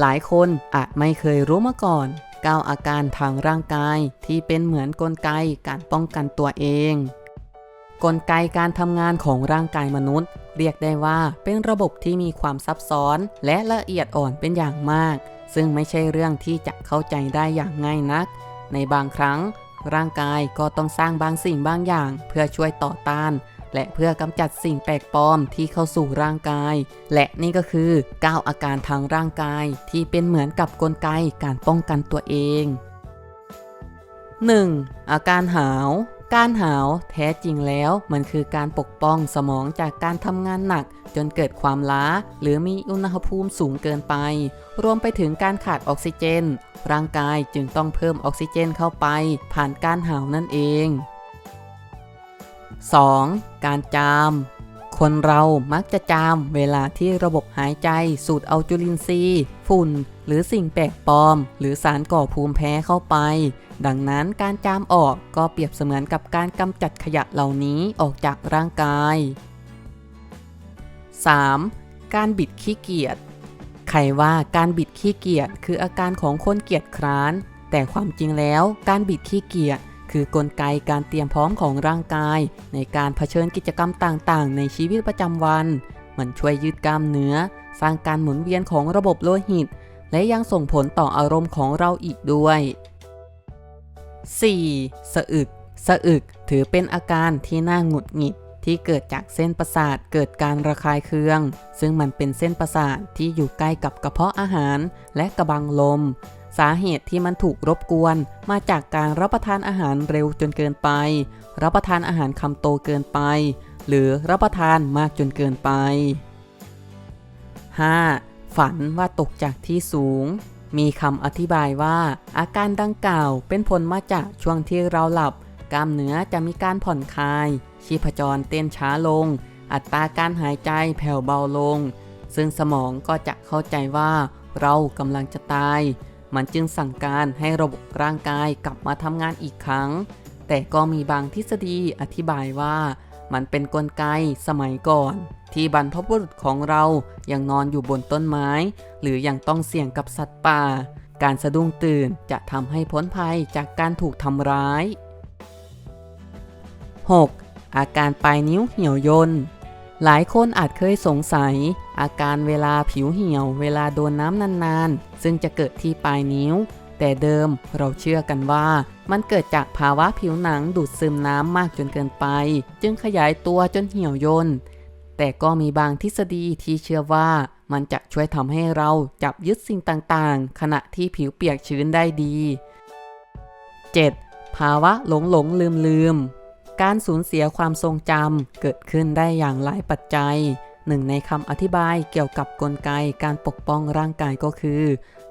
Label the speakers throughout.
Speaker 1: หลายคนอาจไม่เคยรู้มาก่อน9อาการทางร่างกายที่เป็นเหมือนกลไกการป้องกันตัวเอง กลไกการทำงานของร่างกายมนุษย์ เรียกได้ว่าเป็นระบบที่มีความซับซ้อนและละเอียดอ่อนเป็นอย่างมาก ซึ่งไม่ใช่เรื่องที่จะเข้าใจได้อย่างง่ายนัก ในบางครั้ง ร่างกายก็ต้องสร้างบางสิ่งบางอย่าง เพื่อช่วยต่อต้าน และเพื่อกำจัดสิ่งแปลกปลอมที่เข้าสู่ร่างกาย และนี่ก็คือ 9 อาการทางร่างกายที่เป็นเหมือนกับกลไกการป้องกันตัวเอง 1. อาการหาวการหาวแท้จริงแล้วมันคือการปกป้องสมองจากการทำงานหนัก จนเกิดความล้า หรือมีอุณหภูมิสูงเกินไป รวมไปถึงการขาดออกซิเจน ร่างกายจึงต้องเพิ่มออกซิเจนเข้าไป ผ่านการหาวนั่นเอง 2. การจาม คนเรามักจะจามเวลาที่ระบบหายใจสูดเอาจุลินทรีย์ ฝุ่น หรือสิ่งแปลกปลอม หรือสารก่อภูมิแพ้เข้าไป ดังนั้นการจามออกก็เปรียบเสมือนกับการกำจัดขยะเหล่านี้ออกจากร่างกาย 3. การบิดขี้เกียจใครว่าการบิดขี้เกียจคืออาการของคนเกียจคร้าน แต่ความจริงแล้วการบิดขี้เกียจ คือกลไกการเตรียมพร้อมของร่างกาย ในการเผชิญกิจกรรมต่างๆ ในชีวิตประจำวัน มันช่วยยืดกล้ามเนื้อ สร้างการหมุนเวียนของระบบโลหิต และยังส่งผลต่ออารมณ์ของเราอีกด้วย 4. สะอึก สะอึกถือเป็นอาการที่น่าหงุดหงิดที่เกิดจากเส้นประสาทเกิดการระคายเคือง ซึ่งมันเป็นเส้นประสาทที่อยู่ใกล้กับกระเพาะอาหารและกระบังลม สาเหตุที่มันถูกรบกวน มาจากการรับประทานอาหารเร็วจนเกินไป รับประทานอาหารคำโตเกินไป หรือรับประทานมากจนเกินไป 5. ฝันว่าตกจากที่สูง มีคำอธิบายว่า อาการดังกล่าวเป็นผลมาจากช่วงที่เราหลับ กล้ามเนื้อจะมีการผ่อนคลาย ชีพจรเต้นช้าลง อัตราการหายใจแผ่วเบาลง ซึ่งสมองก็จะเข้าใจว่า เรากำลังจะตาย มันจึงสั่งการให้ระบบร่างกายกลับมาทำงานอีกครั้ง แต่ก็มีบางทฤษฎีอธิบายว่ามันเป็นนกลไกสมัยก่อน ที่บรรพบุรุษของเรายังนอนอยู่บนต้นไม้ หรือยังต้องเสี่ยงกับสัตว์ป่า การสะดุ้งตื่นจะทำให้พ้นภัยจากการถูกทำร้าย 6. อาการปลายนิ้วเหี่ยวย่น หลายคนอาจเคยสงสัย อาการเวลาผิวเหี่ยว เวลาโดนน้ำนานๆ ซึ่งจะเกิดที่ปลายนิ้ว แต่เดิมเราเชื่อกันว่า มันเกิดจากภาวะผิวหนังดูดซึมน้ำมากจนเกินไป จึงขยายตัวจนเหี่ยวย่นแต่ก็มีบางทฤษฎีที่เชื่อว่า มันจะช่วยทำให้เราจับยึดสิ่งต่างๆ ขณะที่ผิวเปียกชื้นได้ดี 7. ภาวะหลงหลงลืมลืม การสูญเสียความทรงจำเกิดขึ้นได้อย่างหลายปัจจัย หนึ่งในคำอธิบายเกี่ยวกับกลไกการปกป้องร่างกายก็คือ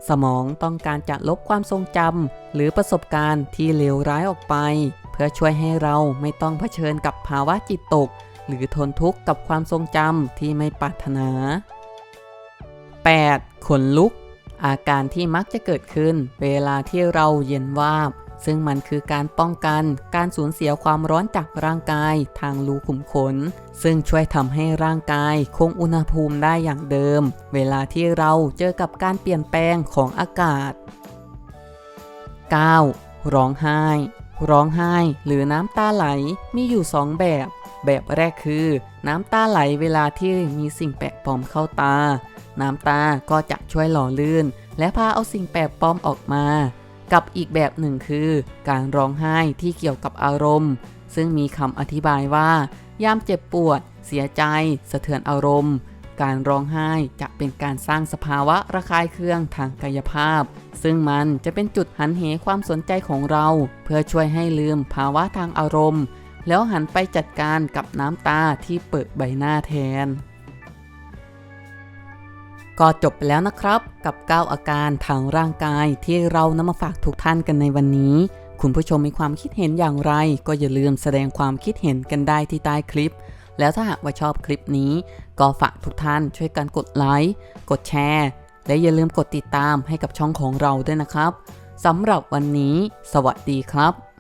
Speaker 1: สมองต้องการจะลบความทรงจำหรือประสบการณ์ที่เลวร้ายออกไป เพื่อช่วยให้เราไม่ต้องเผชิญกับภาวะจิตตก หรือทนทุกข์กับความทรงจำที่ไม่ปรารถนา 8. ขนลุก อาการที่มักจะเกิดขึ้น เวลาที่เราเย็นวาบ ซึ่งมันคือการป้องกันการสูญเสียความร้อนจากร่างกายทางรูขุมขน ซึ่งช่วยทำให้ร่างกายคงอุณหภูมิได้อย่างเดิม เวลาที่เราเจอกับการเปลี่ยนแปลงของอากาศ 9. ร้องไห้ ร้องไห้หรือน้ำตาไหลมีอยู่สองแบบ แบบแรกคือ น้ำตาไหลเวลาที่มีสิ่งแปลกปลอมเข้าตา น้ำตาก็จะช่วยหล่อลื่น และพาเอาสิ่งแปลกปลอมออกมา กับอีกแบบหนึ่งคือ การร้องไห้ที่เกี่ยวกับอารมณ์ ซึ่งมีคำอธิบายว่า ยามเจ็บปวด เสียใจ สะเทือนอารมณ์ การร้องไห้จะเป็นการสร้างสภาวะระคายเคืองทางกายภาพ ซึ่งมันจะเป็นจุดหันเหความสนใจของเรา เพื่อช่วยให้ลืมภาวะทางอารมณ์ แล้วหันไปจัดการกับน้ำตาที่เปิดใบหน้าแทน ก็จบไปแล้วนะครับกับ 9 อาการทางร่างกายที่เรานำมาฝากทุกท่านกันในวันนี้ คุณผู้ชมมีความคิดเห็นอย่างไร ก็อย่าลืมแสดงความคิดเห็นกันได้ที่ใต้คลิป แล้วถ้าหากว่าชอบคลิปนี้ ก็ฝากทุกท่านช่วยกันกดไลค์กดแชร์และอย่าลืมกดติดตามให้กับช่องของเราด้วยนะครับสำหรับวันนี้ สวัสดีครับ